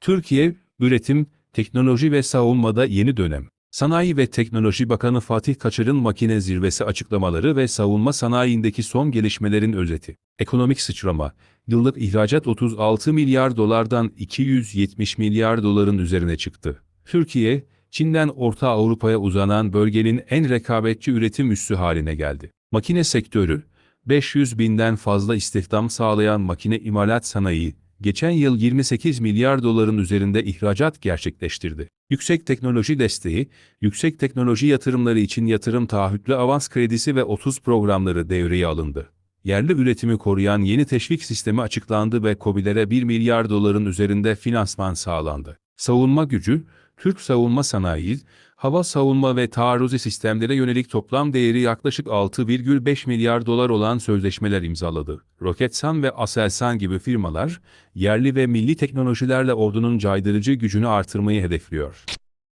Türkiye, üretim, teknoloji ve savunmada yeni dönem. Sanayi ve Teknoloji Bakanı Fatih Kaçır'ın makine zirvesi açıklamaları ve savunma sanayindeki son gelişmelerin özeti. Ekonomik sıçrama, yıllık ihracat 36 milyar dolardan 270 milyar doların üzerine çıktı. Türkiye, Çin'den Orta Avrupa'ya uzanan bölgenin en rekabetçi üretim üssü haline geldi. Makine sektörü, 500 binden fazla istihdam sağlayan makine imalat sanayi, geçen yıl 28 milyar doların üzerinde ihracat gerçekleştirdi. Yüksek teknoloji desteği, yüksek teknoloji yatırımları için yatırım taahhütlü avans kredisi ve 30 programları devreye alındı. Yerli üretimi koruyan yeni teşvik sistemi açıklandı ve KOBİ'lere 1 milyar doların üzerinde finansman sağlandı. Savunma gücü, Türk savunma sanayi, hava savunma ve taarruzi sistemlere yönelik toplam değeri yaklaşık 6,5 milyar dolar olan sözleşmeler imzaladı. Roketsan ve Aselsan gibi firmalar, yerli ve milli teknolojilerle ordunun caydırıcı gücünü artırmayı hedefliyor.